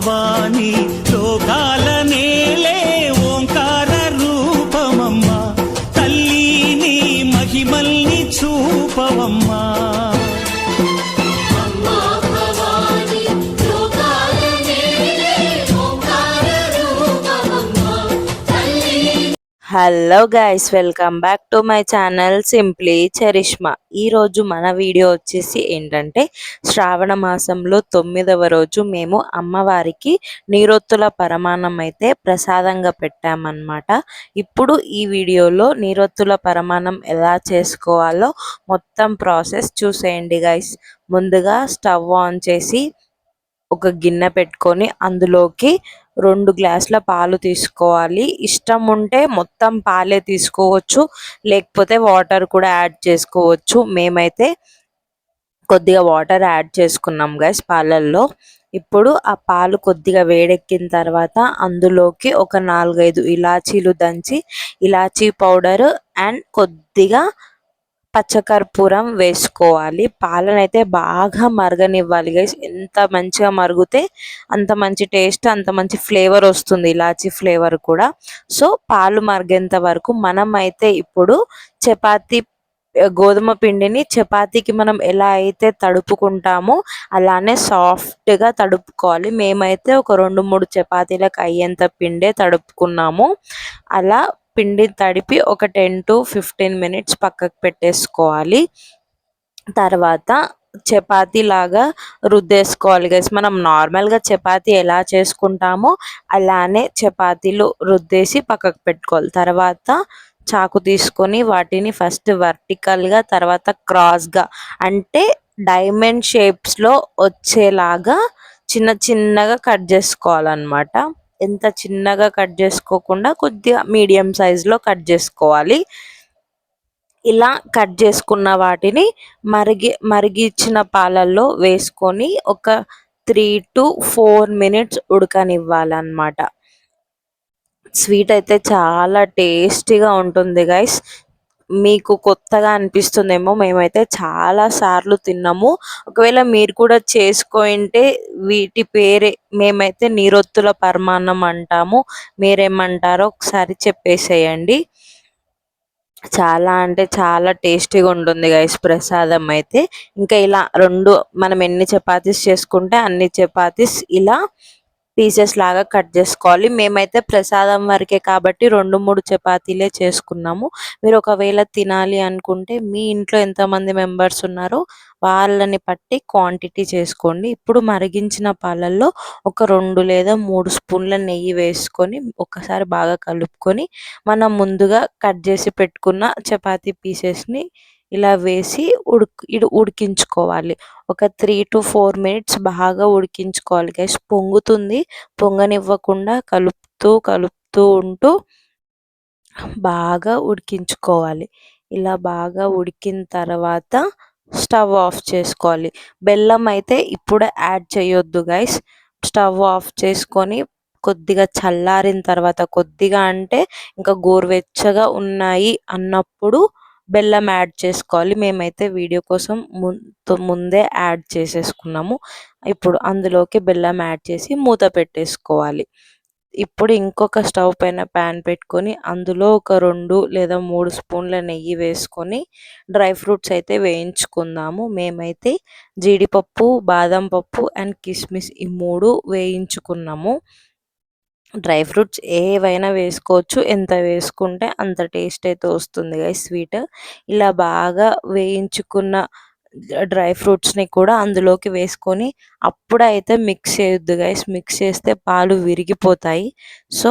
Bhavani hello guys welcome back to my channel simply Charishma ఈరోజు మన video వచ్చేసి ఏంటంటే శ్రావణ మాసంలో తొమ్మిదవ రోజు మేము అమ్మవారికి నీరొత్తుల పరమాన్నం అయితే ప్రసాదంగా పెట్టామన్నమాట. ఇప్పుడు ఈ వీడియోలో నీరొత్తుల పరమాన్నం ఎలా చేసుకోవాలో మొత్తం ప్రాసెస్ చూసేయండి గైస్ ముందుగా స్టవ్ ఆన్ చేసి ఒక గిన్నె పెట్టుకొని అందులోకి రెండు గ్లాసుల పాలు తీసుకోవాలి. ఇష్టం ఉంటే మొత్తం పాలే తీసుకోవచ్చు. లేకపోతే వాటర్ కూడా యాడ్ చేసుకోవచ్చు. మేమైతే కొద్దిగా వాటర్ యాడ్ చేసుకున్నాం గైస్ పాలల్లో. ఇప్పుడు ఆ పాలు కొద్దిగా వేడెక్కిన తర్వాత అందులోకి ఒక నాలుగైదు ఇలాచీలు దంచి ఇలాచీ పౌడర్ అండ్ కొద్దిగా పచ్చకర్పూరం వేసుకోవాలి. పాలనైతే బాగా మరగనివ్వాలి గైస్ ఎంత మంచిగా మరుగుతే అంత మంచి టేస్ట్ అంత మంచి ఫ్లేవర్ వస్తుంది ఇలాచీ ఫ్లేవర్ కూడా. సో పాలు మరిగేంత వరకు మనం అయితే ఇప్పుడు చపాతీ గోధుమ పిండిని చపాతీకి మనం ఎలా అయితే తడుపుకుంటామో అలానే సాఫ్ట్గా తడుపుకోవాలి. మేమైతే ఒక రెండు మూడు చపాతీలకు అయ్యేంత పిండే తడుపుకున్నాము. అలా పిండి తడిపి ఒక టెన్ టు ఫిఫ్టీన్ మినిట్స్ పక్కకు పెట్టేసుకోవాలి. తర్వాత చపాతీ లాగా రుద్దేసుకోవాలి గైస్ మనం నార్మల్గా చపాతీ ఎలా చేసుకుంటామో అలానే చపాతీలు రుద్దేసి పక్కకు పెట్టుకోవాలి. తర్వాత చాకు తీసుకొని వాటిని ఫస్ట్ వర్టికల్గా తర్వాత క్రాస్గా అంటే డైమండ్ షేప్స్లో వచ్చేలాగా చిన్న చిన్నగా కట్ చేసుకోవాలన్నమాట. ఎంత చిన్నగా కట్ చేసుకోకుండా కొద్దిగా మీడియం సైజులో కట్ చేసుకోవాలి. ఇలా కట్ చేసుకున్న వాటిని మరిగి మరిగించిన పాలల్లో వేసుకొని ఒక త్రీ టు ఫోర్ మినిట్స్ ఉడకనివ్వాలన్నమాట. స్వీట్ అయితే చాలా టేస్టీగా ఉంటుంది గైస్ మీకు కొత్తగా అనిపిస్తుందేమో మేమైతే చాలా సార్లు తిన్నాము. ఒకవేళ మీరు కూడా చేసుకోంటే వీటి పేరే మేమైతే నీరొత్తుల పరమాన్నం అంటాము. మీరేమంటారో ఒకసారి చెప్పేసేయండి. చాలా అంటే చాలా టేస్టీగా ఉంటుంది గైస్ ప్రసాదం అయితే. ఇంకా ఇలా రెండు మనం ఎన్ని చపాతీస్ చేసుకుంటే అన్ని చపాతీస్ ఇలా పీసెస్ లాగా కట్ చేసుకోవాలి. మేమైతే ప్రసాదం వరకే కాబట్టి రెండు మూడు చపాతీలే చేసుకున్నాము. మీరు ఒకవేళ తినాలి అనుకుంటే మీ ఇంట్లో ఎంతమంది మెంబర్స్ ఉన్నారో వాళ్ళని పట్టి క్వాంటిటీ చేసుకోండి. ఇప్పుడు మరిగించిన పాలల్లో ఒక రెండు లేదా మూడు స్పూన్ల నెయ్యి వేసుకొని ఒకసారి బాగా కలుపుకొని మనం ముందుగా కట్ చేసి పెట్టుకున్న చపాతీ పీసెస్ని ఇలా వేసి ఉడికి ఉడికించుకోవాలి. ఒక త్రీ టు ఫోర్ మినిట్స్ బాగా ఉడికించుకోవాలి. గైస్ పొంగుతుంది. పొంగనివ్వకుండా కలుపుతూ కలుపుతూ ఉంటూ బాగా ఉడికించుకోవాలి. ఇలా బాగా ఉడికిన తర్వాత స్టవ్ ఆఫ్ చేసుకోవాలి. బెల్లం అయితే ఇప్పుడే యాడ్ చేయొద్దు గైస్ స్టవ్ ఆఫ్ చేసుకొని కొద్దిగా చల్లారిన తర్వాత కొద్దిగా అంటే ఇంకా గోరువెచ్చగా ఉన్నాయి అన్నప్పుడు బెల్లం యాడ్ చేసుకోవాలి. మేమైతే వీడియో కోసం ముందే యాడ్ చేసేసుకున్నాము. ఇప్పుడు అందులోకి బెల్లం యాడ్ చేసి మూత పెట్టేసుకోవాలి. ఇప్పుడు ఇంకొక స్టవ్ పైన ప్యాన్ పెట్టుకొని అందులో ఒక రెండు లేదా మూడు స్పూన్ల నెయ్యి వేసుకొని డ్రై ఫ్రూట్స్ అయితే వేయించుకుందాము. మేమైతే జీడిపప్పు బాదం పప్పు అండ్ కిస్మిస్ ఈ మూడు వేయించుకున్నాము. డ్రై ఫ్రూట్స్ ఏవైనా వేసుకోవచ్చు. ఎంత వేసుకుంటే అంత టేస్ట్ అయితే వస్తుంది గా స్వీట్. ఇలా బాగా వేయించుకున్న డ్రై ఫ్రూట్స్ని కూడా అందులోకి వేసుకొని అప్పుడైతే మిక్స్ చేయొద్దు గైస్. మిక్స్ చేస్తే పాలు విరిగిపోతాయి. సో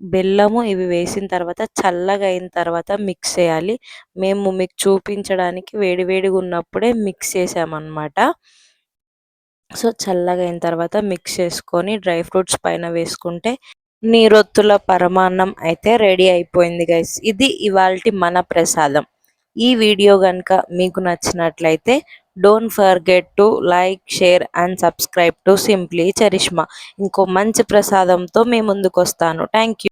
బెల్లము ఇవి వేసిన తర్వాత చల్లగా అయిన తర్వాత మిక్స్ చేయాలి. మేము మీకు చూపించడానికి వేడివేడిగా ఉన్నప్పుడే మిక్స్ చేసామన్నమాట. సో చల్లగా అయిన తర్వాత మిక్స్ చేసుకొని డ్రై ఫ్రూట్స్ పైన వేసుకుంటే నీరొత్తుల పరమాన్నం అయితే రెడీ అయిపోయింది గైస్ ఇది ఇవాల్టి మన ప్రసాదం. ఈ వీడియో కనుక మీకు నచ్చినట్లయితే don't forget to like share and subscribe to simply Charishma ఇంకో మంచి ప్రసాదంతో మీ ముందుకు వస్తాను థ్యాంక్ యూ